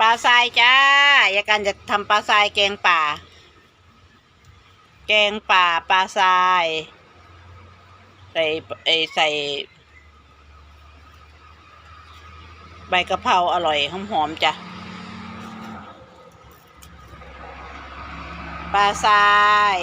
ปลาทรายจ้ายาการจะทำปลาทรายแกงป่า แกงป่าปลาทราย ใส่ใส่ใบกะเพราอร่อยหอมๆจ้ะปลาทราย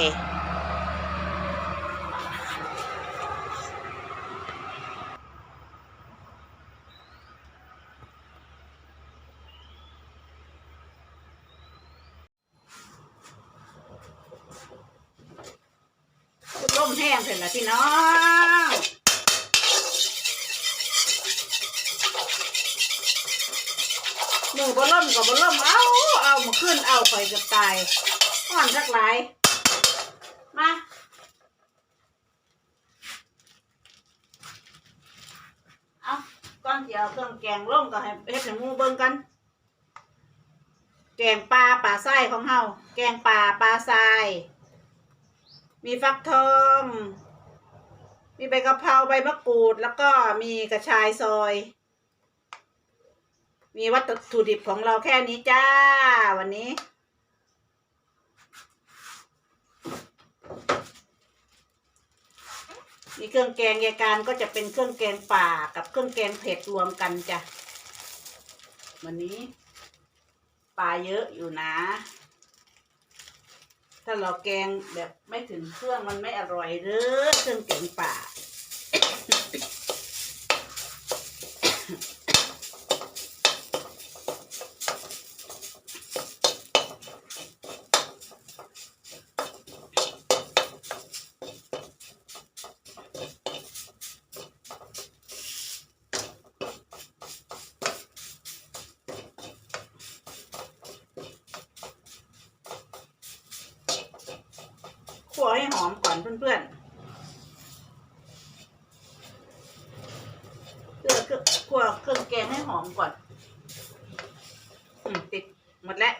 เสร็จแล้วพี่น้องหมูบะล่มกับบะล่มเอาเอามาขึ้นเอาไปจะตายอ่อนสักหลายมาเอาก้อนเดียวเครื่องแกงล่มก็ให้เฮ็ดให้หมูเบิ่งกัน แกงปลาปลาไส้ของเฮาแกงปลาปลาทราย มีฟักทอง มีใบกะเพราใบมะกรูด แล้วก็มีกระชายซอย มีวัตถุดิบของเราแค่นี้จ้า วันนี้ มีเครื่องแกงยายการก็จะเป็นเครื่องแกงป่ากับเครื่องแกงเผ็ดรวมกันจ้ะ วันนี้ปลาเยอะอยู่นะ ถ้าเราแกงแบบไม่ถึงเครื่องมันไม่อร่อยเด้อเครื่องแกงป่า คั่วให้หอมก่อน เพื่อนๆเพื่อเครื่องคั่วเครื่องแกงให้หอมก่อนอืมติดหมดแล้ว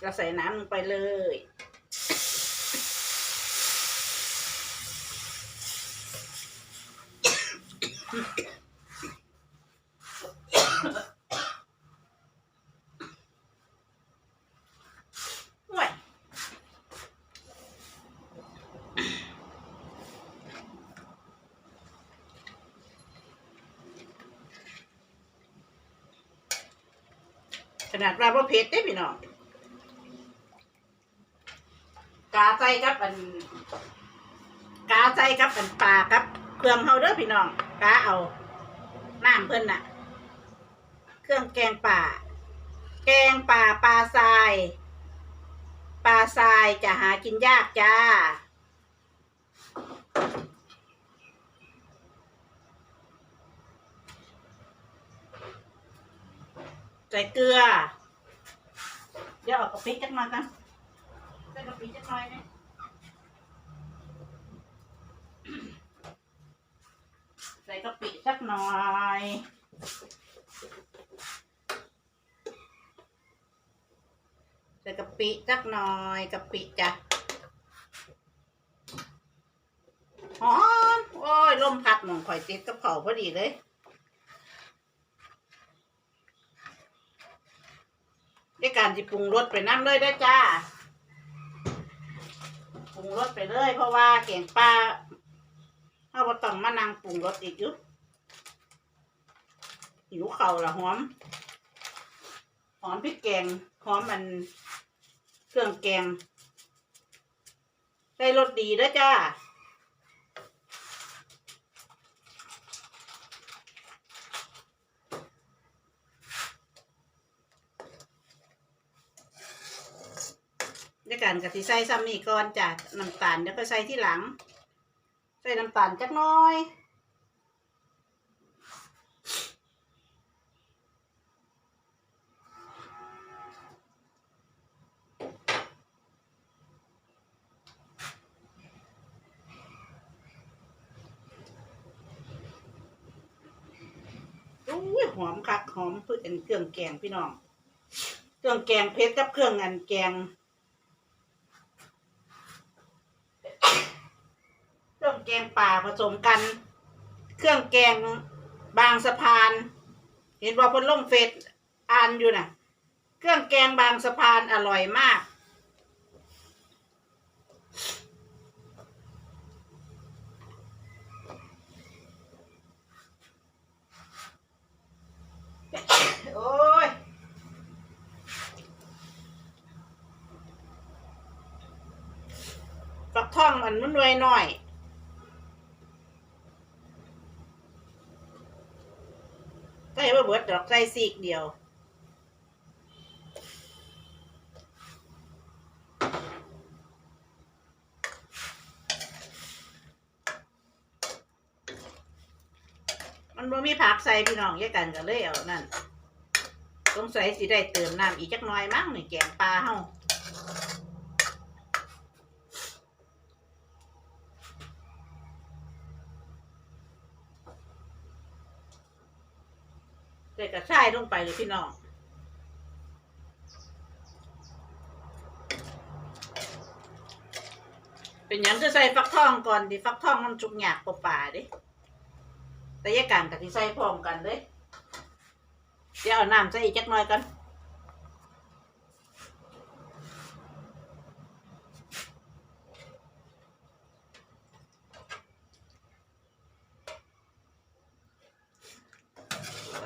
เราใส่น้ำลงไปเลยห่วย ขนาดว่าบ่เผ็ดได้พี่น้องกาใจกับอันกาใจกับอันปลากับเครื่องเฮาเด้อพี่น้องกาเอาน้ำเพิ่นน่ะ เครื่องแกงป่า แกงป่าปลาทราย ปลาทรายจะหากินยากจ้า ใส่เกลือ เดี๋ยวเอากระปิจักมากันใส่กระปิจักหน่อยนะใส่กะปิสักหน่อยใส่กะปิสักหน่อยกะปิจ้ะหอมโอ้ยลมพัดหมองข่อยติดกับเผาพอดีเลย ด้วยการที่ปรุงรสไปน้ำเลยได้จ้า ปรุงรสไปเลย เพราะว่าแกงปลาเอาบ่ต้องมานั่งปรุงรสอีกอยุหิวเข่าละหอม หอมพริกแกง หอมมันเครื่องแกงใส่รสดีเด้อจ้า การกะทิใส่ซ้ำนี่ก่อนจ้ะน้ำตาลเดี๋ยวก็ใส่ที่หลัง ใส่น้ำตาลจักน้อยอุ้ยหอมคักหอมเพื่อนเครื่องแกงพี่น้อง เครื่องแกงเพชรกับเครื่องอันแกง เครื่อง แกงป่าผสมกัน เครื่องแกงบางสะพาน เห็นว่าพนล่งเฟซอ่านอยู่น่ะ เครื่องแกงบางสะพานอร่อยมากโอ้ยฟักทองมันมันหน่วยหน่อย ใส่บ่เบิดดอก ใส่ซีกเดียว มันบ่มีผักใส่พี่น้องแยกกันก็เลยเอานั่นสงสัยสิได้เติมน้ำอีกจักหน่อยมั้งนี่แกงปลาเฮา ใส่กระชายลงไปเลยพี่น้องเป็นอยังจะใส่ฟักทองก่อนดิฟักทองมันจุกหยากกว่าป่าดิแต่แยกกันกับที่ใส่พร้อมกันเลยเดี๋ยวเอาน้ำใส่อีกจักหน่อยกัน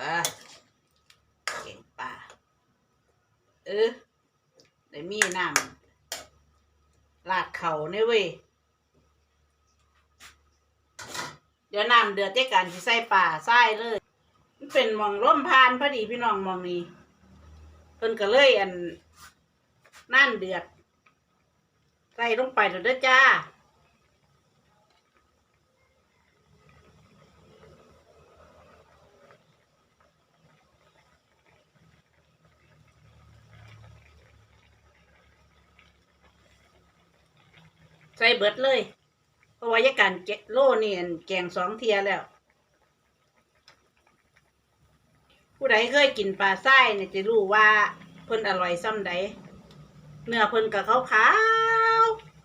ว้าเก่งป่า เออได้มีน้ำลาดเข่าเนี่ยเว้ยเดี๋ยวน้ำเดือดเจ๊กันที่ใส่ป่าใส่เลยมันเป็นหมองร่มพานพอดีพี่น้องหมองนี้เพิ่นก็เลยอันนั่นเดือดใส่ลงไปเถอะเด้อจ้า ใส่เบิดเลย เพราะว่ายาการแกโล่นี่อันแกงสองเทียแล้ว ผู้ใดเคยกินปลาไส้เนี่ยจะรู้ว่าเพิ่นอร่อยซ้ำใดเนื้อเพิ่นกับขาขาวๆ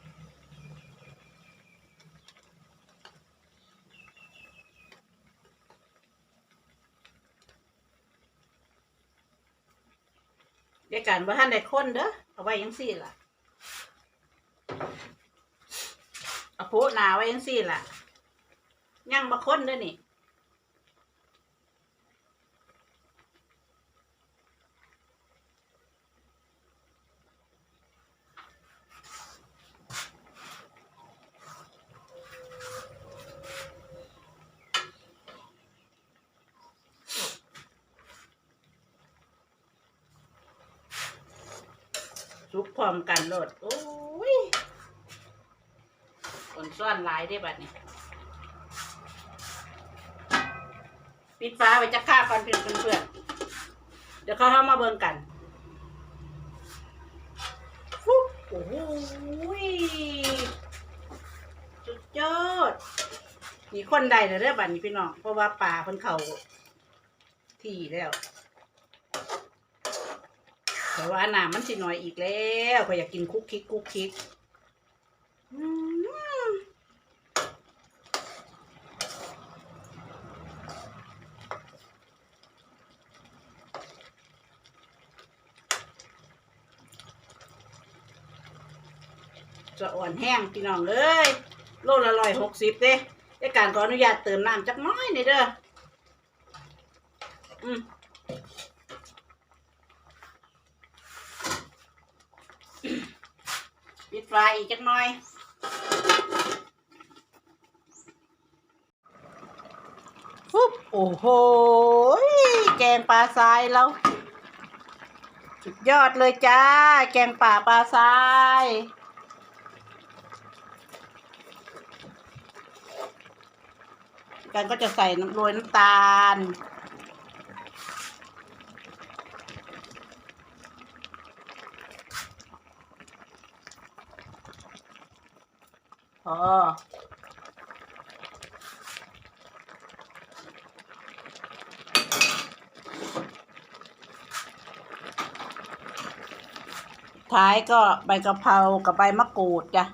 ยาการบ่ท่านได้คนเด้อเอาไว้ยังสี่ล่ะ เอา โพหนาไว้ยังสี่ล่ะยังมาค้นด้วยนี่ซุกพร้อมกันโลดโอ้ ซ่อนหลายได้บัดนี้ปิดฟ้าไว้จะฆ่าก่อนเพื่อนเพื่อนเดี๋ยวเขาเข้ามาเบิ่งกันฟุ๊บโอ้โหยสุดยอดมีคนใดเลยเด้อบัดนี้พี่น้องเพราะว่าป่าเพิ่นเขาที่แล้วแต่ว่าน้ำมันสิหน่อยอีกแล้วก็อยากกินคุกคิกคุกคิกอืมจะ อนแห้งพี่น้องเอ้ยโลละร้อยหกสิบเด้ในการขออนุญาตเติมน้ำจักน้อยหนี่อยเด้ออืมปิดไฟอีกจักน่อยฟุ๊บโอ้โหแกงปลาทรายเราสุดยอดเลยจ้า แกงป่าปลาทราย กันก็จะใส่น้ำโรยน้ำตาล พอท้ายก็ใบกะเพรากับใบมะกรูดจ้ะ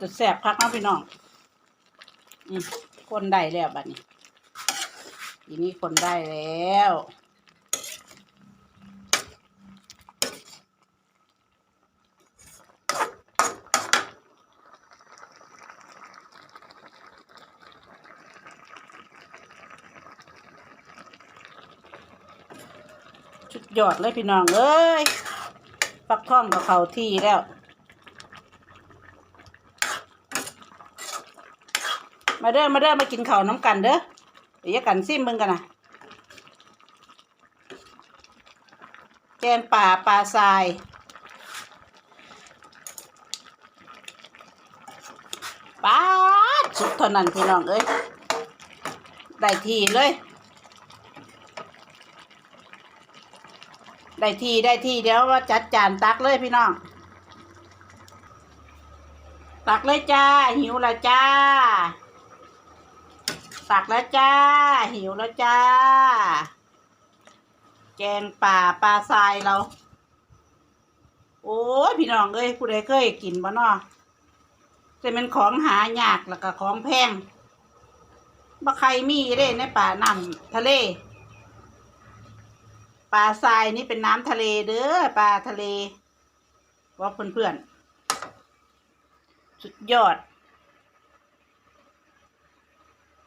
จะแสบคักเนาะพี่น้อง อืมคนได้แล้วบัดนี้ทีนี้คนได้แล้วชุดยอดเลยพี่น้องเอ้ยฟักทองกับเขาที่แล้ว มาเด้อ มาเด้อ มากินข้าวน้ำกันเด้อเดี๋ยวกันซิมมึงกันนะแกงป่าปลาทรายป้าสุดเท่านั้นพี่น้องเอ้ย ได้ทีเลย ได้ทีได้ทีเดี๋ยวว่าจัดจานตักเลยพี่น้อง ตักเลยจ้า หิวล้วจ้า ตักแล้วจ้า หิวแล้วจ้า แกงป่าปลาทรายเรา โอ้พี่น้องเอ้ยผู้ใดเคยกินบ่เนาะจะเป็นของหายากแล้วก็ของแพงบ่ใครมีเด้ในป่าน้ำทะเลปลาทรายนี่เป็นน้ำทะเลเด้อปลาทะเลว่าเพื่อนๆสุดยอด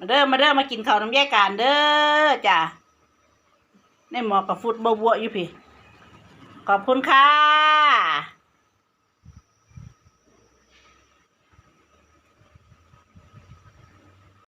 าเด้อมาเด้อมากินข้าวน้ำแยกกันเด้อจ้ะในหมอกับฟุตบวบอยู่พี่ ขอบคุณค่ะ